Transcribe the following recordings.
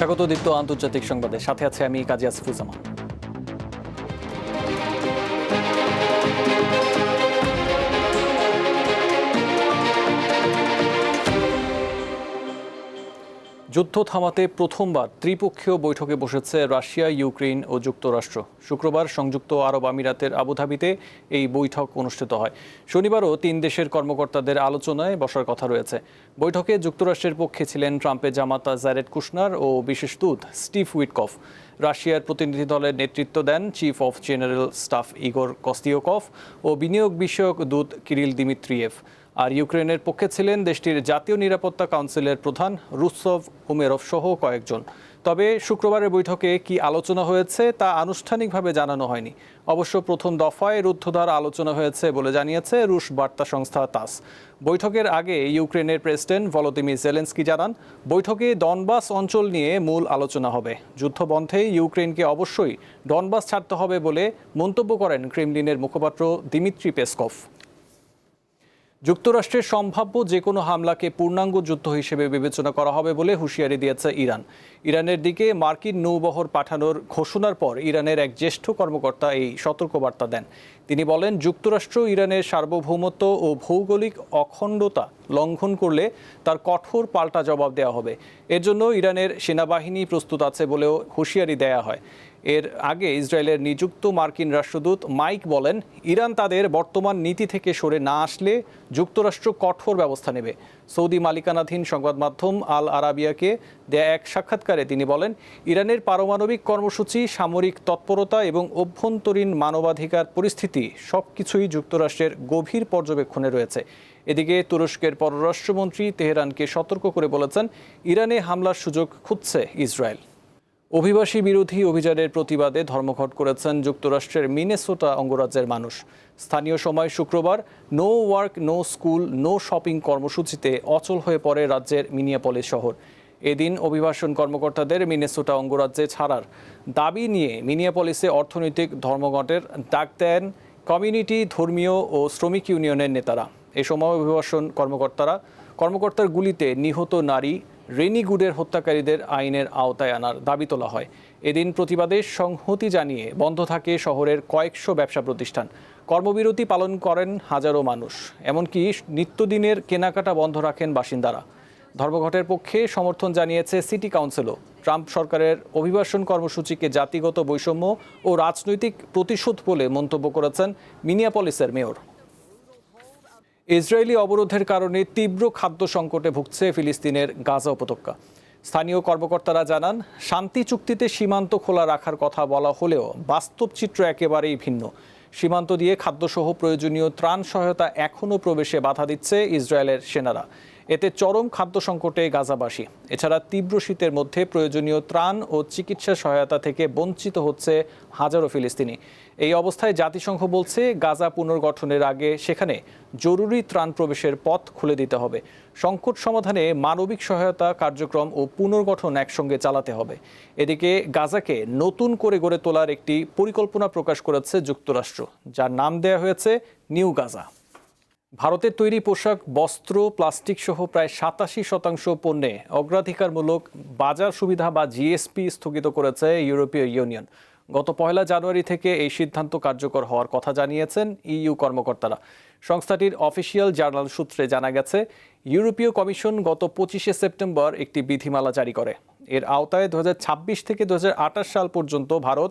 স্বাগত দীপ্ত আন্তর্জাতিক সংবাদে। সাথে আছে আমি কাজী আসিফুজ্জামান। যুদ্ধ থামাতে প্রথমবার ত্রিপক্ষীয় বৈঠকে বসেছে রাশিয়া ইউক্রেন ও যুক্তরাষ্ট্র। শুক্রবার সংযুক্ত আরব আমিরাতের আবুধাবিতে এই বৈঠক অনুষ্ঠিত হয়। শনিবারও তিন দেশের কর্মকর্তাদের আলোচনায় বসার কথা রয়েছে। বৈঠকে যুক্তরাষ্ট্রের পক্ষে ছিলেন ট্রাম্পের জামাতা জারেড কুশনার ও বিশেষ দূত স্টিভ উইটকফ। রাশিয়ার প্রতিনিধি দলের নেতৃত্ব দেন chief of general staff Igor Kostyukov ও বিনিয়োগ বিষয়ক দূত কিরিল দিমিত্রিয়েভ। আর ইউক্রেনের পক্ষে ছিলেন দেশটির জাতীয় নিরাপত্তা কাউন্সিলের প্রধান রুসভ উমেরভ সহ কয়েকজন। তবে শুক্রবারের বৈঠকে কি আলোচনা হয়েছে তা আনুষ্ঠানিকভাবে জানানো হয়নি। অবশ্য প্রথম দফায় রুদ্ধদ্বার আলোচনা হয়েছে বলে জানিয়েছে রুশ বার্তা সংস্থা তাস। বৈঠকের আগে ইউক্রেনের প্রেসিডেন্ট ভলোদিমির জেলেন্সকি জানান, বৈঠকে ডনবাস অঞ্চল নিয়ে মূল আলোচনা হবে। যুদ্ধ বন্ধে ইউক্রেনকে অবশ্যই ডনবাস ছাড়তে হবে বলে মন্তব্য করেন ক্রেমলিনের মুখপাত্র দিমিত্রি পেসকভ। যুক্তরাষ্ট্রের সম্ভাব্য যে কোনো হামলাকে পূর্ণাঙ্গ যুদ্ধ হিসেবে বিবেচনা করা হবে বলে হুঁশিয়ারি দিয়েছে ইরান। ইরানের দিকে মার্কিন নৌবহর পাঠানোর ঘোষণার পর ইরানের এক জ্যেষ্ঠ কর্মকর্তা এই সতর্কবার্তা দেন। তিনি বলেন, যুক্তরাষ্ট্র ইরানের সার্বভৌমত্ব ও ভৌগোলিক অখণ্ডতা লঙ্ঘন করলে তার কঠোর পাল্টা জবাব দেওয়া হবে। এর জন্য ইরানের সেনাবাহিনী প্রস্তুত আছে বলেও হুঁশিয়ারি দেয়া হয়। এর আগে ইসরায়েলের নিযুক্ত মার্কিন রাষ্ট্রদূত মাইক বলেন, ইরান তাদের বর্তমান নীতি থেকে সরে না আসলে যুক্তরাষ্ট্র কঠোর ব্যবস্থা নেবে। সৌদি মালিকানাধীন সংবাদ মাধ্যম আল আরাবিয়াকে দেয়া এক সাক্ষাৎকারে তিনি বলেন, ইরানের পারমাণবিক কর্মসূচি, সামরিক তৎপরতা এবং অভ্যন্তরীণ মানবাধিকার পরিস্থিতি সব কিছুই যুক্তরাষ্ট্রের গভীর পর্যবেক্ষণে রয়েছে। এদিকে তুরস্কের পররাষ্ট্রমন্ত্রী তেহরানকে সতর্ক করে বলেছেন, ইরানে হামলার সুযোগ খুঁজছে ইসরায়েল। অভিবাসী বিরোধী অভিযানের প্রতিবাদে ধর্মঘট করেছেন যুক্তরাষ্ট্রের মিনেসোটা অঙ্গরাজ্যের মানুষ। স্থানীয় সময় শুক্রবার no work, no school, no shopping কর্মসূচিতে অচল হয়ে পড়ে রাজ্যের মিনিয়াপলিস শহর। এদিন অভিবাসন কর্মকর্তাদের মিনেসোটা অঙ্গরাজ্যে ছাড়ার দাবি নিয়ে মিনিয়াপলিসে অর্থনৈতিক ধর্মঘটের ডাক দেন কমিউনিটি, ধর্মীয় ও শ্রমিক ইউনিয়নের নেতারা। এ সময় অভিবাসন কর্মকর্তারা কর্মকর্তার গুলিতে নিহত নারী রেনিগুডের হত্যাকারীদের আইনের আওতায় আনার দাবি তোলা হয়। এদিন প্রতিবাদে সংহতি জানিয়ে বন্ধ থাকে শহরের কয়েকশো ব্যবসা প্রতিষ্ঠান। কর্মবিরতি পালন করেন হাজারো মানুষ। এমনকি নিত্যদিনের কেনাকাটা বন্ধ রাখেন বাসিন্দারা। ধর্মঘটের পক্ষে সমর্থন জানিয়েছে সিটি কাউন্সিলও। ট্রাম্প সরকারের অভিবাসন কর্মসূচিকে জাতিগত বৈষম্য ও রাজনৈতিক প্রতিশোধ বলে মন্তব্য করেছেন মিনিয়াপলিসের মেয়র। ইসরায়েলি অবরোধের কারণে তীব্র খাদ্য সংকটে ভুগছে ফিলিস্তিনের গাজা উপত্যকা। স্থানীয় কর্মকর্তারা জানান, শান্তি চুক্তিতে সীমান্ত খোলা রাখার কথা বলা হলেও বাস্তব চিত্র একেবারেই ভিন্ন। সীমান্ত দিয়ে খাদ্যসহ প্রয়োজনীয় ত্রাণ সহায়তা এখনও প্রবেশে বাধা দিচ্ছে ইসরায়েলের সেনারা। এতে চরম খাদ্য সংকটে গাজাবাসী। এছাড়া তীব্র শীতের মধ্যে প্রয়োজনীয় ত্রাণ ও চিকিৎসা সহায়তা থেকে বঞ্চিত হচ্ছে হাজারো ফিলিস্তিনি। এই অবস্থায় জাতিসংঘ বলছে, গাজা পুনর্গঠনের আগে সেখানে জরুরি ত্রাণ প্রবেশের পথ খুলে দিতে হবে। সংকট সমাধানে মানবিক সহায়তা কার্যক্রম ও পুনর্গঠন একসঙ্গে চালাতে হবে। এদিকে গাজাকে নতুন করে গড়ে তোলার একটি পরিকল্পনা প্রকাশ করেছে যুক্তরাষ্ট্র, যার নাম দেয়া হয়েছে নিউ গাজা। ভারতের তৈরি পোশাক, বস্ত্র, প্লাস্টিক সহ প্রায় সাতাশি শতাংশ পণ্যে অগ্রাধিকারমূলক বাজার সুবিধা বা জিএসপি স্থগিত করেছে ইউরোপীয় ইউনিয়ন। গত পয়লা জানুয়ারি থেকে এই সিদ্ধান্ত কার্যকর হওয়ার কথা জানিয়েছেন ইইউ কর্মকর্তারা। সংস্থাটির অফিসিয়াল জার্নাল সূত্রে জানা গেছে, ইউরোপীয় কমিশন গত পঁচিশে সেপ্টেম্বর একটি বিধিমালা জারি করে। এর আওতায় দু হাজার ছাব্বিশ থেকে দু হাজার আঠাশ সাল পর্যন্ত ভারত,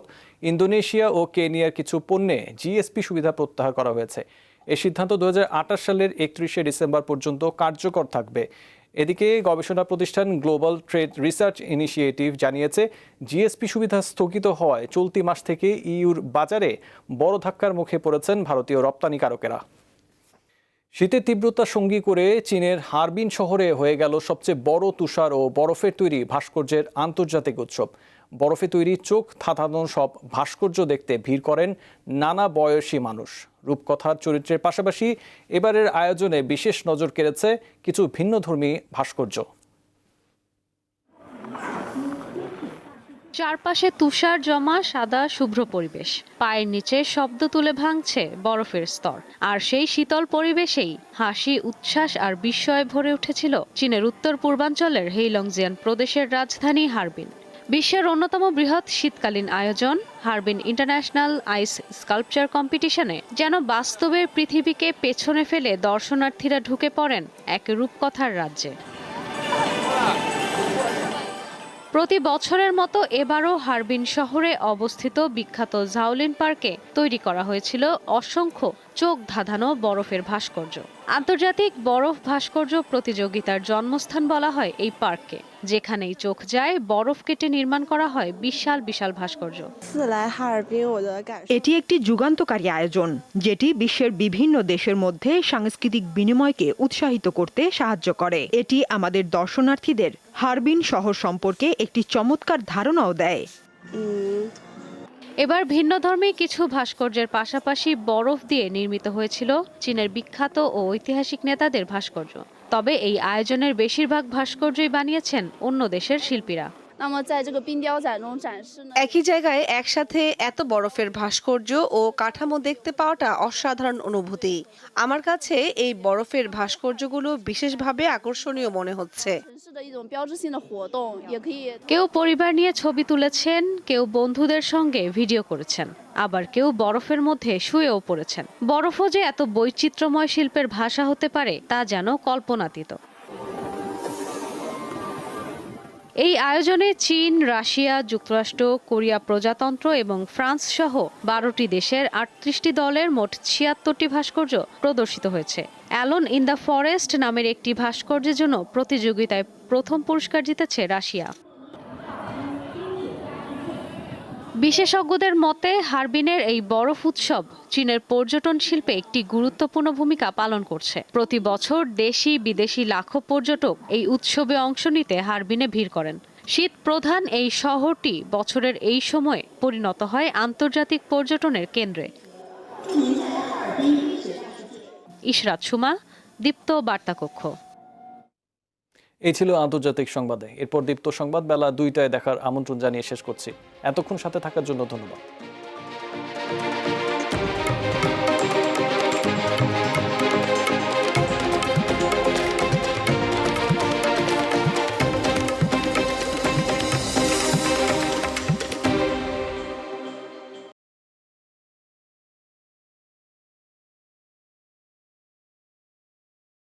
ইন্দোনেশিয়া ও কেনিয়ার কিছু পণ্যে জিএসপি সুবিধা প্রত্যাহার করা হয়েছে। এই সিদ্ধান্ত দু হাজার আঠাশ সালের একত্রিশে ডিসেম্বর পর্যন্ত কার্যকর থাকবে। এদিকে গবেষণা প্রতিষ্ঠান গ্লোবাল ট্রেড রিসার্চ ইনিশিয়েটিভ জানিয়েছে, জিএসপি সুবিধা স্থগিত হওয়ায় চলতি মাস থেকে ইউর বাজারে বড় ধাক্কার মুখে পড়েছেন ভারতীয় রপ্তানিকারকেরা শীতের তীব্রতা সঙ্গী করে চীনের হারবিন শহরে হয়ে গেল সবচেয়ে বড় তুষার ও বরফের তৈরি ভাস্কর্যের আন্তর্জাতিক উৎসব। বরফে তৈরি চোখ থাতানো সব ভাস্কর্য দেখতে ভিড় করেন নানা বয়সী মানুষ। রূপকথার চরিত্রের পাশাপাশি এবারের আয়োজনে বিশেষ নজর কেড়েছে কিছু ভিন্নধর্মী ভাস্কর্য। চারপাশে তুষার জমা, সাদা, শুভ্র পরিবেশ। পায়ের নিচে শব্দ তুলে ভাঙছে বরফের স্তর। আর সেই শীতল পরিবেশেই হাসি, উচ্ছ্বাস আর বিস্ময়ে ভরে উঠেছিল চীনের উত্তর পূর্বাঞ্চলের হেইলংজিয়ান প্রদেশের রাজধানী হারবিন বিশ্বের অন্যতম বৃহৎ শীতকালীন আয়োজন হারবিন ইন্টারন্যাশনাল আইস স্কাল্পচার কম্পিটিশনে, যেন বাস্তবের পৃথিবীকে পেছনে ফেলে দর্শনার্থীরা ঢুকে পড়েন এক রূপকথার রাজ্যে। প্রতি বছরের মতো এবারও হারবিন শহরে অবস্থিত বিখ্যাত জাউলিন পার্কে তৈরি করা হয়েছিল অসংখ্য চোখ ধাঁধানো বরফের ভাস্কর্য। আন্তর্জাতিক বরফ ভাস্কর্য প্রতিযোগিতার জন্মস্থান বলা হয় এই পার্কে যেখানেই চোখ যায়, বরফ কেটে নির্মাণ করা হয় বিশাল বিশাল ভাস্কর্য। এটি একটি যুগান্তকারী আয়োজন, যেটি বিশ্বের বিভিন্ন দেশের মধ্যে সাংস্কৃতিক বিনিময়কে উৎসাহিত করতে সাহায্য করে। এটি আমাদের দর্শনার্থীদের হারবিন শহর সম্পর্কে একটি চমৎকার ধারণাও দেয়। এবার ভিন্ন ধর্মে কিছু ভাস্কর্যের পাশাপাশি বরফ দিয়ে নির্মিত হয়েছিল চীনের বিখ্যাত ও ঐতিহাসিক নেতাদের ভাস্কর্য। তবে এই আয়োজনের বেশিরভাগ ভাস্কর্যই বানিয়েছেন অন্য দেশের শিল্পীরা। একই জায়গায় একসাথে এত বরফের ভাস্কর্য ও কাঠামো দেখতে পাওয়াটা অসাধারণ অনুভূতি। আমার কাছে এই বরফের ভাস্কর্যগুলো বিশেষভাবে আকর্ষণীয় মনে হচ্ছে। কেউ পরিবার নিয়ে ছবি তুলেছেন, কেউ বন্ধুদের সঙ্গে ভিডিও করেছেন, আবার কেউ বরফের মধ্যে শুয়েও পড়েছেন। বরফও যে এত বৈচিত্র্যময় শিল্পের ভাষা হতে পারে, তা যেন কল্পনাতীত। এই আয়োজনে চীন, রাশিয়া, যুক্তরাষ্ট্র, কোরিয়া প্রজাতন্ত্র এবং ফ্রান্স সহ বারোটি দেশের আটত্রিশটি দলের মোট ছিয়াত্তরটি ভাস্কর্য প্রদর্শিত হয়েছে। অ্যালন ইন দ্য ফরেস্ট নামের একটি ভাস্কর্যের জন্য প্রতিযোগিতায় প্রথম পুরস্কার জিতেছে রাশিয়া। বিশেষজ্ঞদের মতে, হারবিনের এই বরফ উৎসব চীনের পর্যটন শিল্পে একটি গুরুত্বপূর্ণ ভূমিকা পালন করছে। প্রতি বছর দেশি, বিদেশি লাখো পর্যটক এই উৎসবে অংশ নিতে হারবিনে ভিড় করেন। শীত প্রধান এই শহরটি বছরের এই সময়ে পরিণত হয় আন্তর্জাতিক পর্যটনের কেন্দ্রে। ইশরাত সুমা, দীপ্ত বার্তা কক্ষ এই ছিল আন্তর্জাতিক সংবাদে। এরপর দীপ্ত সংবাদ বেলা দুইটায় দেখার আমন্ত্রণ জানিয়ে শেষ করছি। এতক্ষণ সাথে থাকার জন্য ধন্যবাদ।